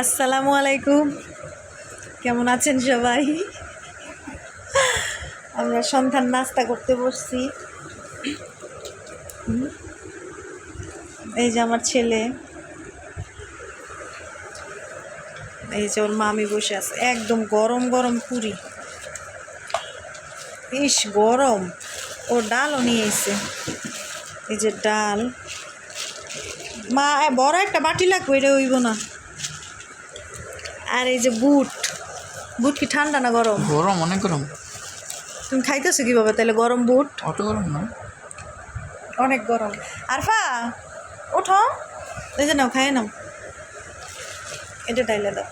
আসসালামু আলাইকুম। কেমন আছেন সবাই? আমরা সন্ধ্যার নাস্তা করতে বসছি। এই যে আমার ছেলে। এই যে ওর মামি বসে আছে। একদম গরম গরম পুরি। ইস, গরম। ও ডালও নিয়ে এসে এই যে ডাল। মা, বড় একটা বাটি লাগবে, এটা হইব না। আর এই যে বুট। বুট কি ঠান্ডা না গরম? গরম অনেক গরম। তুমি খাইতেছো কীভাবে? তাহলে গরম বুট? অত গরম না। অনেক গরম। আরফা ওঠো। এই যে নাও খাইয়ে নাও। এটা ডাইলে দাও।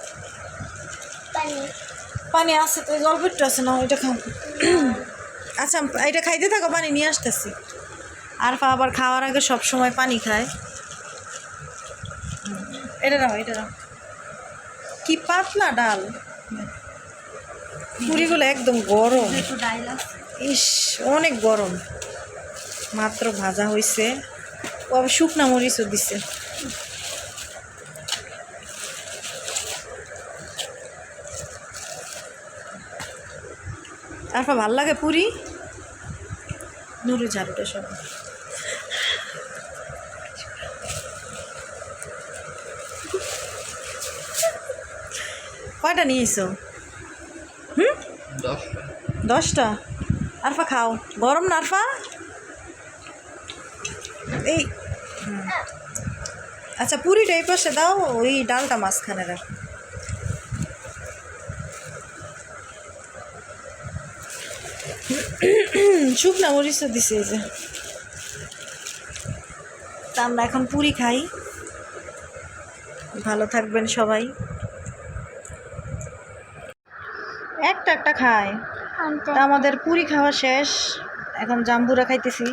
পানি। আছে তো অল্প একটু আছে না এটা খাও। আচ্ছা এটা খাইতে থাকো পানি নিয়ে আসতেছি। আরফা আবার খাওয়ার আগে সব সময় পানি খায়। এটা নাও এটা নাও। কি পাতলা ডাল? পুরিগুলো একদম গরম। ইস অনেক গরম। মাত্র ভাজা হয়েছে ও আবার শুকনা মরিচও দিছে। তারপর ভালো লাগে পুরি? নুরু ঝাড়ুটা সব। কয়টা নিয়েছো? দশটা। দশটা? আরফা খাও। গরম না আরফা? এই আচ্ছা পুরিটা এই পাশে দাও ওই ডালটা মাঝখানে রাখ। শুকনা মরিচও দিছে এই যে। তা আমরা এখন পুরি খাই। ভালো থাকবেন সবাই। একটা একটা খায়। তা আমাদের পুরি খাওয়া শেষ। এখন জাম্বুরা খাইতেছি।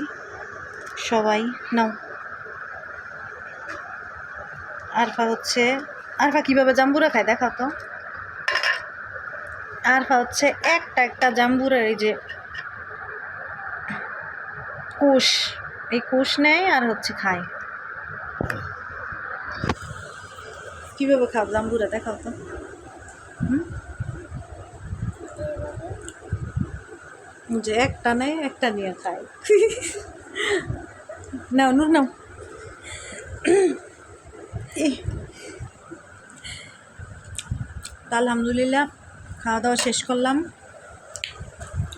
সবাই নাও। আরফা হচ্ছে আরফা কীভাবে জাম্বুরা খায় দেখাও তো। আরফা হচ্ছে একটা একটা জাম্বুরের এই যে কুশ। এই কুশ নেয় আর হচ্ছে খায়। কীভাবে খাও জাম্বুরা দেখাও তো। হুম? যে একটা নেই, একটা নিয়ে খায় নাও নুর নাও। আলহামদুলিল্লাহ খাওয়া দাওয়া শেষ করলাম।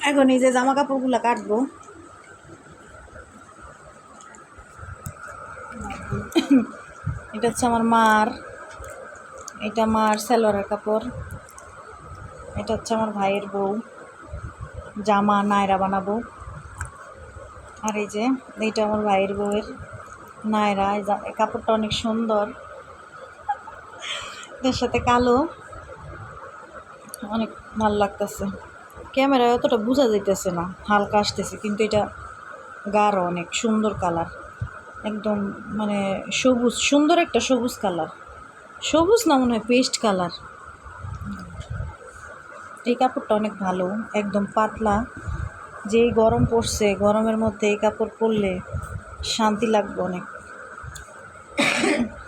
এখন এই যে জামা কাপড়গুলো কাটবো। এটা হচ্ছে আমার মার, এটা মার সালোয়ারের কাপড়, এটা হচ্ছে আমার ভাইয়ের বউ। জামা, নায়রা বানাবো। আর এই যে, এইটা আমার ভাইয়ের বউয়ের নায়রা। কাপড়টা অনেক সুন্দর। এটার সাথে কালো। অনেক ভালো লাগতেছে। ক্যামেরায় অতটা বোঝা যাইতেছে না, হালকা আসতেছে, কিন্তু এটা গাঢ়, অনেক সুন্দর কালার। একদম মানে সবুজ, সুন্দর একটা সবুজ কালার। সবুজ না, মনে হয় পেস্ট কালার। এই কাপড়টা অনেক ভালো, একদম পাতলা। যেই গরম পড়ছে, গরমের মধ্যে এই কাপড় পরলে শান্তি লাগবে অনেক।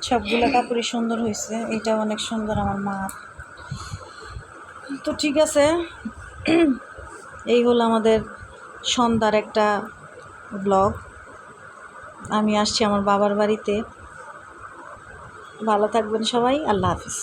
সবগুলো কাপড়ই সুন্দর হয়েছে এটা অনেক সুন্দর আমার মা। তো ঠিক আছে, এই হলো আমাদের সন্ধ্যার একটা ব্লগ। আমি আসছি আমার বাবার বাড়িতে। ভালো থাকবেন সবাই, আল্লাহ হাফিজ।